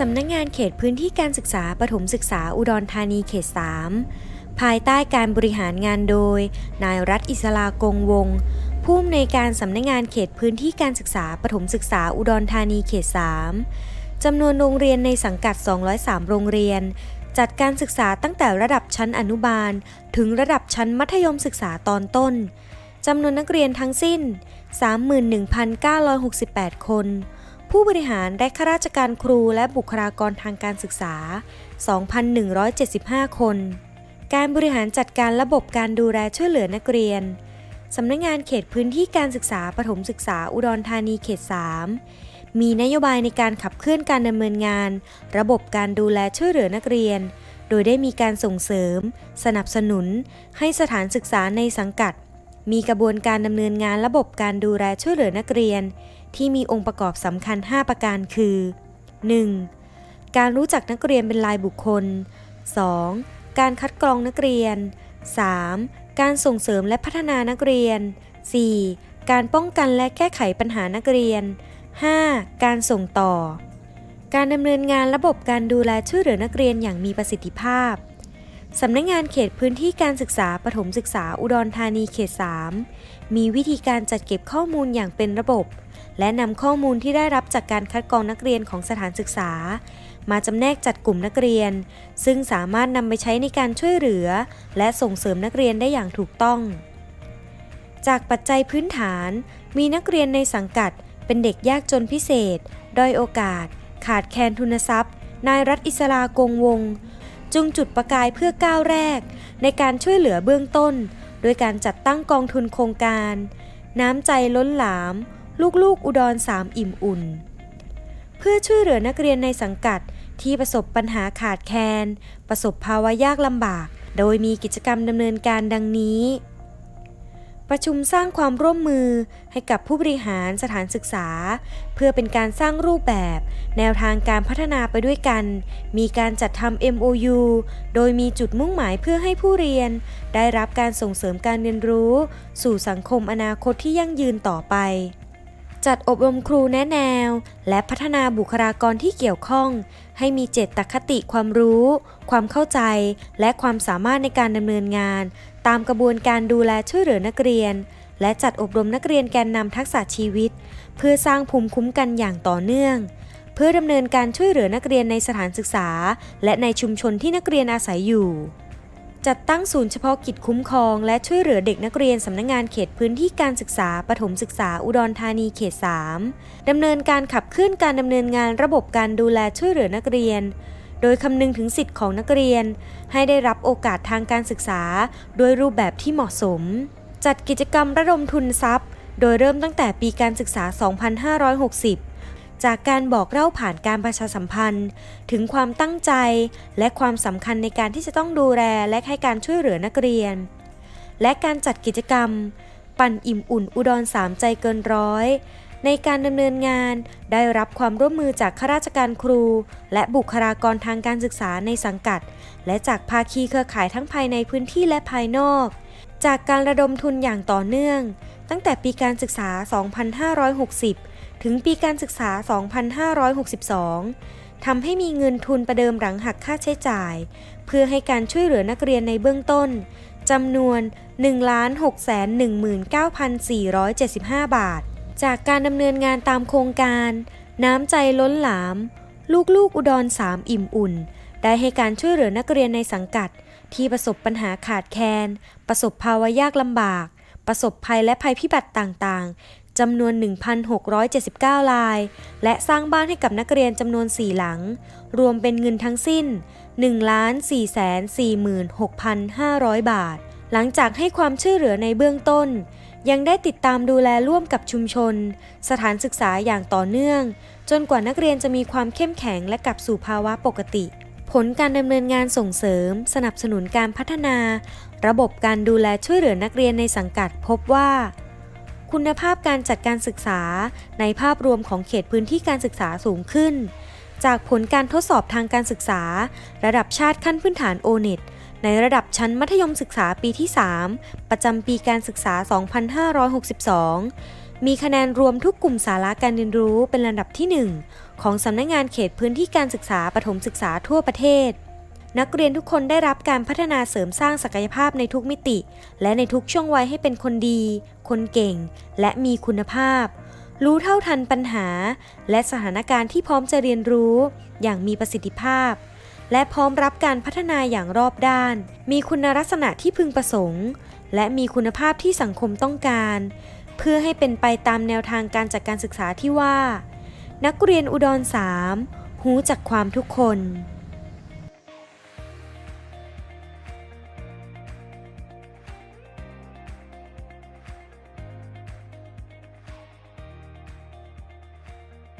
สำนักงานเขตพื้นที่การศึกษาประถมศึกษาอุดรธานีเขต 3 ภายใต้การบริหารงานโดย นายรัฐอิสลากงวงศ์ผู้อำนวยการสำนักงานเขตพื้นที่การศึกษาประถมศึกษาอุดรธานีเขต 3 จำนวนโรงเรียนในสังกัด 203 โรงเรียน จัดการศึกษาตั้งแต่ระดับชั้นอนุบาล ถึงระดับชั้นมัธยมศึกษาตอนต้น จำนวนนักเรียนทั้งสิ้น 31,968 คน ผู้บริหารและข้าราชการครูและบุคลากรทางการศึกษา 2,175 คน การบริหารจัดการระบบการดูแลช่วยเหลือนักเรียน สำนักงงานเขตพื้นที่การศึกษาประถมศึกษาอุดรธานีเขต 3 มีนโยบายในการขับเคลื่อนการดำเนินงาน ระบบการดูแลช่วยเหลือนักเรียน โดยได้มีการส่งเสริม สนับสนุน ให้สถานศึกษาในสังกัด มีกระบวนการดำเนินงานระบบการดูแลช่วยเหลือนักเรียน ที่มีองค์ประกอบสำคัญ 5 ประการคือ 1. การรู้จักนักเรียนเป็นรายบุคคล 2. การคัดกรองนักเรียน 3. การส่งเสริมและพัฒนานักเรียน 4. การป้องกันและแก้ไขปัญหานักเรียน 5. การส่งต่อ การดำเนินงานระบบการดูแลช่วยเหลือนักเรียนอย่างมีประสิทธิภาพ สำนักงงานเขตพื้นที่การศึกษาประถมศึกษาอุดรธานีเขต 3 มีวิธีการจัดเก็บข้อมูลอย่างเป็นระบบ และนำข้อมูลที่ได้รับจากการคัดกรองนักเรียนของสถานศึกษา มาจำแนกจัดกลุ่มนักเรียน ซึ่งสามารถนำไปใช้ในการช่วยเหลือ และส่งเสริมนักเรียนได้อย่างถูกต้อง จากปัจจัยพื้นฐาน มีนักเรียนในสังกัด เป็นเด็กยากจนพิเศษ ด้อยโอกาส ขาดแคลนทุนทรัพย์ นายรัฐอิสลากงวงศ์ จึงจุดประกายเพื่อก้าวแรก ในการช่วยเหลือเบื้องต้น โดยการจัดตั้งกองทุนโครงการ น้ำใจล้นหลาม ลูกๆอุดรสามอิ่มอุ่น เพื่อช่วยเหลือนักเรียนในสังกัดที่ประสบปัญหาขาดแคลนประสบภาวะยากลำบาก โดยมีกิจกรรมดำเนินการดังนี้ ประชุมสร้างความร่วมมือให้กับผู้บริหารสถานศึกษา เพื่อเป็นการสร้างรูปแบบ แนวทางการพัฒนาไปด้วยกัน มีการจัดทำ MOU โดยมีจุดมุ่งหมายเพื่อให้ผู้เรียน ได้รับการส่งเสริมการเรียนรู้ สู่สังคมอนาคตที่ยั่งยืนต่อไป จัดอบรมครูแนะแนว และพัฒนาบุคลากรที่เกี่ยวข้อง ให้มีเจตคติความรู้ ความเข้าใจ และความสามารถในการดำเนินงาน ตามกระบวนการดูแลช่วยเหลือนักเรียน และจัดอบรมนักเรียนแกนนำทักษะชีวิต เพื่อสร้างภูมิคุ้มกันอย่างต่อเนื่อง เพื่อดำเนินการช่วยเหลือนักเรียนในสถานศึกษา และในชุมชนที่นักเรียนอาศัยอยู่ จัดตั้งศูนย์เฉพาะกิจคุ้มครอง และช่วยเหลือเด็กนักเรียนสำนักงงานเขตพื้นที่การศึกษาประถมศึกษาอุดรธานีเขต 3ดำเนินการขับเคลื่อนการดำเนินงานระบบการดูแลช่วยเหลือนักเรียน โดยคำนึงถึงสิทธิ์ของนักเรียน ให้ได้รับโอกาสทางการศึกษาโดยรูปแบบที่เหมาะสม จัดกิจกรรมระดมทุนทรัพย์ โดยเริ่มตั้งแต่ปีการศึกษา 2560 จากการบอกเล่าผ่านการประชาสัมพันธ์ ถึงความตั้งใจ และความสำคัญในการที่จะต้องดูแลและให้การช่วยเหลือนักเรียน และการจัดกิจกรรม ปั่นอิ่มอุ่นอุดรสามใจเกินร้อย ในการดำเนินงานได้รับความร่วมมือจากข้าราชการครู และบุคลากรทางการศึกษาในสังกัด และจากภาคีเครือข่ายทั้งภายในพื้นที่และภายนอก จากการระดมทุนอย่างต่อเนื่อง ตั้งแต่ปีการศึกษา 2560 ถึงปีการศึกษา 2562ทำให้มีเงินทุนประเดิมหลังหักค่าใช้จ่าย เพื่อให้การช่วยเหลือนักเรียนในเบื้องต้นจำนวน 1,619,475 บาท จากการดำเนินงานตามโครงการ น้ำใจล้นหลาม ลูกๆอุดรสามอิ่มอุ่น ได้ให้การช่วยเหลือนักเรียนในสังกัด ที่ประสบปัญหาขาดแคลน ประสบภาวะยากลำบาก ประสบภัยและภัยพิบัติต่างๆจำนวน 1,679ลาย และสร้างบ้านให้กับนักเรียนจำนวน 4 หลัง รวมเป็นเงินทั้งสิ้น 1,446,500 บาท หลังจากให้ความช่วยเหลือในเบื้องต้น ยังได้ติดตามดูแลร่วมกับชุมชน สถานศึกษาอย่างต่อเนื่อง จนกว่านักเรียนจะมีความเข้มแข็งและกลับสู่ภาวะปกติ ผลการดำเนินงานส่งเสริม สนับสนุนการพัฒนา ระบบการดูแลช่วยเหลือนักเรียนในสังกัดพบว่า คุณภาพการจัดการศึกษาในภาพรวมของเขตพื้นที่การศึกษาสูงขึ้น จากผลการทดสอบทางการศึกษา ระดับชาติขั้นพื้นฐานโอเน็ต ในระดับชั้นมัธยมศึกษาปีที่ 3 ประจำปีการศึกษา 2562 มีคะแนนรวมทุกกลุ่มสาระการเรียนรู้เป็นลำดับที่ 1 ของสำนักงานเขตพื้นที่การศึกษาปฐมศึกษาทั่วประเทศ นักเรียนทุกคนได้รับการพัฒนาเสริมสร้างศักยภาพในทุกมิติ และในทุกช่วงวัยให้เป็นคนดี คนเก่ง และมีคุณภาพ รู้เท่าทันปัญหา และสถานการณ์ที่พร้อมจะเรียนรู้ อย่างมีประสิทธิภาพ และพร้อมรับการพัฒนาอย่างรอบด้าน มีคุณลักษณะที่พึงประสงค์ และมีคุณภาพที่สังคมต้องการ เพื่อให้เป็นไปตามแนวทางการจัดการศึกษาที่ว่า นักเรียนอุดรสามหูจักความทุกคน